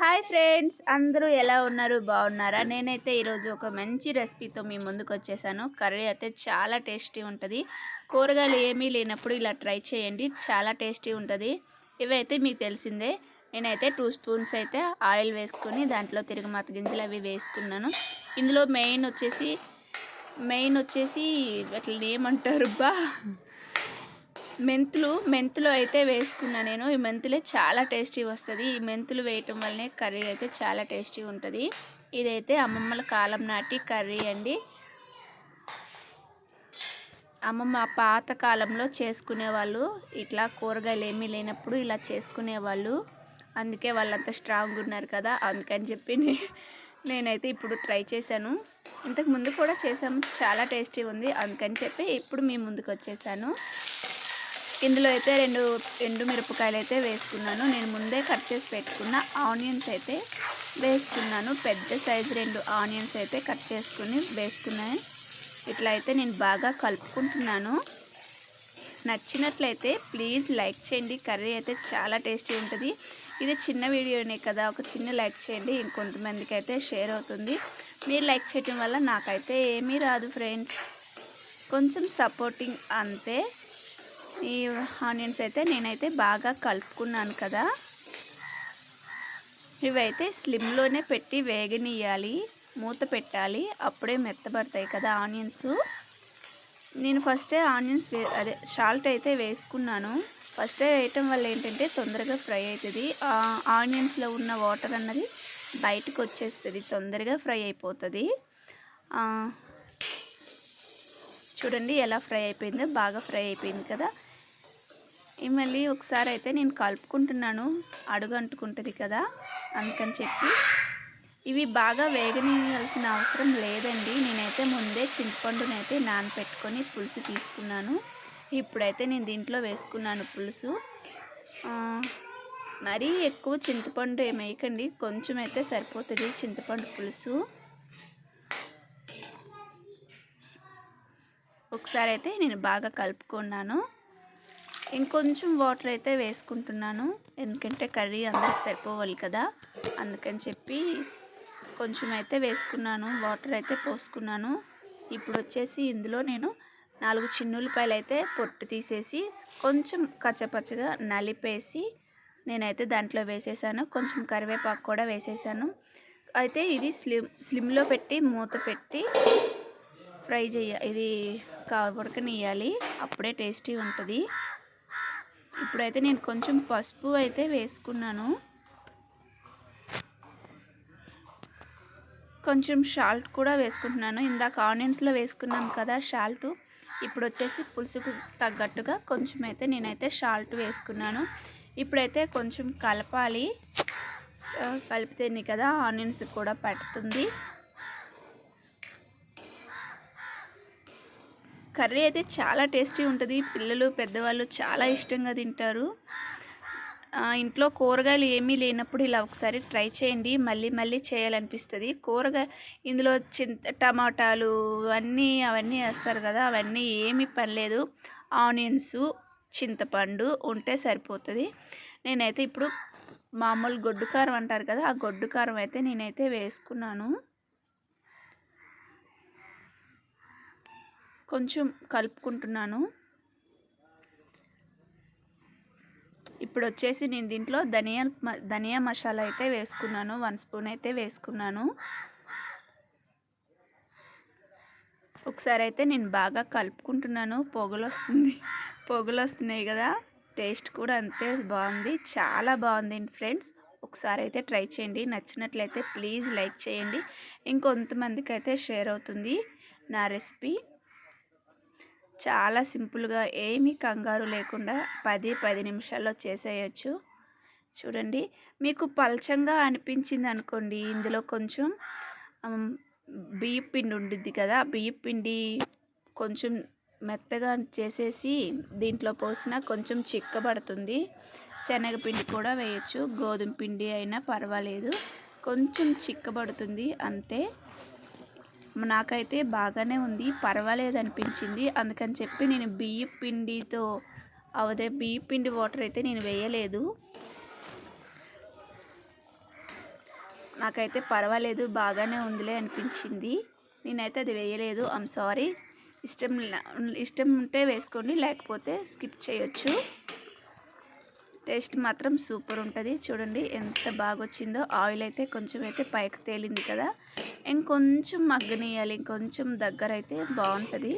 Hi friends అందరూ ఎలా ఉన్నారు? బాగున్నారా? నేనైతే ఈరోజు ఒక మంచి రెసిపీతో మీ ముందుకు వచ్చేసాను. కర్రీ అయితే చాలా టేస్టీ ఉంటుంది. కూరగాయలు ఏమీ లేనప్పుడు ఇలా ట్రై చేయండి చాలా టేస్టీ ఉంటుంది. ఇవైతే మీకు తెలిసిందే నేనైతే టూ స్పూన్స్ అయితే ఆయిల్ వేసుకొని దాంట్లో తిరుగుమాత గింజలు అవి వేసుకున్నాను. ఇందులో మెయిన్ వచ్చేసి మెయిన్ వచ్చేసి అట్లా ఏమంటారు బా మెంతులు మెంతులు అయితే వేసుకున్నా నేను. ఈ మెంతులే చాలా టేస్టీ వస్తుంది. ఈ మెంతులు వేయటం వల్లనే కర్రీ అయితే చాలా టేస్టీ ఉంటుంది. ఇదైతే అమ్మమ్మల కాలం నాటి కర్రీ అండి. అమ్మమ్మ పాత కాలంలో చేసుకునేవాళ్ళు ఇట్లా కూరగాయలు ఏమీ లేనప్పుడు ఇలా చేసుకునేవాళ్ళు. అందుకే వాళ్ళంతా స్ట్రాంగ్ ఉన్నారు కదా అందుకని చెప్పి నేనైతే ఇప్పుడు ట్రై చేశాను. ఇంతకు ముందు కూడా చేసాము చాలా టేస్టీ ఉంది. అందుకని చెప్పి ఇప్పుడు మీ ముందుకు వచ్చేసాను. ఇందులో అయితే రెండు ఎండు మిరపకాయలు అయితే వేసుకున్నాను నేను ముందే కట్ చేసి పెట్టుకున్న ఆనియన్స్ అయితే వేసుకున్నాను పెద్ద సైజు రెండు ఆనియన్స్ అయితే కట్ చేసుకుని వేసుకున్నాయి ఇట్లా అయితే నేను బాగా కలుపుకుంటున్నాను. నచ్చినట్లయితే ప్లీజ్ లైక్ చేయండి. కర్రీ అయితే చాలా టేస్టీ ఉంటుంది. ఇది చిన్న వీడియోనే కదా. ఒక చిన్న లైక్ చేయండి. ఇంకొంతమందికి అయితే షేర్ అవుతుంది. మీరు లైక్ చేయటం వల్ల నాకైతే ఏమీ రాదు ఫ్రెండ్స్. కొంచెం సపోర్టింగ్ అంతే. ఈ ఆనియన్స్ అయితే నేనైతే బాగా కలుపుకున్నాను కదా. ఇవైతే స్లిమ్లోనే పెట్టి వేగనియాలి మూత పెట్టాలి అప్పుడే మెత్తబడతాయి కదా ఆనియన్స్. నేను ఫస్టే ఆనియన్స్ వే అదే సాల్ట్ అయితే వేసుకున్నాను. ఫస్టే వేయటం వల్ల ఏంటంటే తొందరగా ఫ్రై అవుతుంది ఆనియన్స్లో ఉన్న వాటర్ అన్నది బయటకు వచ్చేస్తుంది తొందరగా ఫ్రై అయిపోతుంది. చూడండి ఎలా ఫ్రై అయిపోయిందో బాగా ఫ్రై అయిపోయింది కదా. మళ్ళీ ఒకసారి అయితే నేను కలుపుకుంటున్నాను. అడుగు అంటుకుంటుంది కదా అందుకని చెప్పి. ఇవి బాగా వేగనీయాల్సిన అవసరం లేదండి. నేనైతే ముందే చింతపండునైతే నానపెట్టుకొని పులుసు తీసుకున్నాను. ఇప్పుడైతే నేను దీంట్లో వేసుకున్నాను పులుసు. మరీ ఎక్కువ చింతపండు ఏమేయకండి. కొంచెం అయితే సరిపోతుంది చింతపండు పులుసు. ఒకసారి అయితే నేను బాగా కలుపుకున్నాను. ఇంకొంచెం వాటర్ అయితే వేసుకుంటున్నాను. ఎందుకంటే కర్రీ అందరికి సరిపోవాలి కదా. అందుకని చెప్పి కొంచెం అయితే వేసుకున్నాను. వాటర్ అయితే పోసుకున్నాను. ఇప్పుడు వచ్చేసి ఇందులో నేను నాలుగు చిన్నులపాయలు అయితే పొట్టు తీసేసి కొంచెం కచ్చపచ్చగా నలిపేసి నేనైతే దాంట్లో వేసేసాను. కొంచెం కరివేపాకు కూడా వేసేసాను. అయితే ఇది స్లిమ్ స్లిమ్లో పెట్టి మూత పెట్టి ఫ్రై చేయ ఇది ఉడకనియాలి అప్పుడే టేస్టీ ఉంటుంది. ఇప్పుడైతే నేను కొంచెం పసుపు అయితే వేసుకున్నాను. కొంచెం షాల్ట్ కూడా వేసుకుంటున్నాను. ఇందాక ఆనియన్స్లో వేసుకున్నాం కదా షాల్ట్. ఇప్పుడు వచ్చేసి పులుసుకు తగ్గట్టుగా కొంచెం అయితే నేనైతే షాల్ట్ వేసుకున్నాను. ఇప్పుడైతే కొంచెం కలపాలి. కలిపితేనే కదా ఆనియన్స్ కూడా పడుతుంది. కర్రీ అయితే చాలా టేస్టీ ఉంటుంది. పిల్లలు పెద్దవాళ్ళు చాలా ఇష్టంగా తింటారు. ఇంట్లో కూరగాయలు ఏమీ లేనప్పుడు ఇలా ఒకసారి ట్రై చేయండి. మళ్ళీ మళ్ళీ చేయాలనిపిస్తుంది. కూరగాయ ఇందులో చింత టమాటాలు అన్నీ అవన్నీ వేస్తారు కదా అవన్నీ ఏమీ పనిలేదు ఆనియన్స్ చింతపండు ఉంటే సరిపోతుంది. నేనైతే ఇప్పుడు మామూలు గొడ్డు కారం అంటారు కదా ఆ గొడ్డు కారం అయితే నేనైతే వేసుకున్నాను. కొంచెం కలుపుకుంటున్నాను. ఇప్పుడు వచ్చేసి నేను దీంట్లో ధనియా ధనియా మసాలా అయితే వేసుకున్నాను. వన్ స్పూన్ అయితే వేసుకున్నాను. ఒకసారి అయితే నేను బాగా కలుపుకుంటున్నాను. పొగలు వస్తుంది పొగలు వస్తున్నాయి కదా. టేస్ట్ కూడా అంతే బాగుంది. చాలా బాగుంది ఫ్రెండ్స్. ఒకసారి అయితే ట్రై చేయండి. నచ్చినట్లయితే ప్లీజ్ లైక్ చేయండి. ఇంకొంతమందికి అయితే షేర్ అవుతుంది నా రెసిపీ. చాలా సింపుల్గా ఏమీ కంగారు లేకుండా పది పది నిమిషాల్లో చేసేయచ్చు. చూడండి మీకు పలచంగా అనిపించింది అనుకోండి ఇందులో కొంచెం బియ్య పిండి ఉండిద్ది కదా బియ్య పిండి కొంచెం మెత్తగా చేసేసి దీంట్లో పోసిన కొంచెం చిక్కబడుతుంది. శనగపిండి కూడా వేయచ్చు గోధుమ పిండి అయినా పర్వాలేదు కొంచెం చిక్కబడుతుంది అంతే. నాకైతే బాగానే ఉంది. పర్వాలేదు అనిపించింది అందుకని చెప్పి నేను బియ్య పిండితో అవదే బియ్య పిండి వాటర్ అయితే నేను వేయలేదు. నాకైతే పర్వాలేదు. బాగానే ఉందిలే అనిపించింది. నేనైతే అది వేయలేదు. ఐమ్ సారీ ఇష్టం ఇష్టం ఉంటే వేసుకోండి. లేకపోతే స్కిప్ చేయొచ్చు. టేస్ట్ మాత్రం సూపర్ ఉంటుంది. చూడండి ఎంత బాగా వచ్చిందో ఆయిల్ అయితే కొంచెం అయితే పైకి తేలింది కదా. ఇంకొంచెం మగ్గనియాలి ఇంకొంచెం దగ్గర అయితే బాగుంటుంది.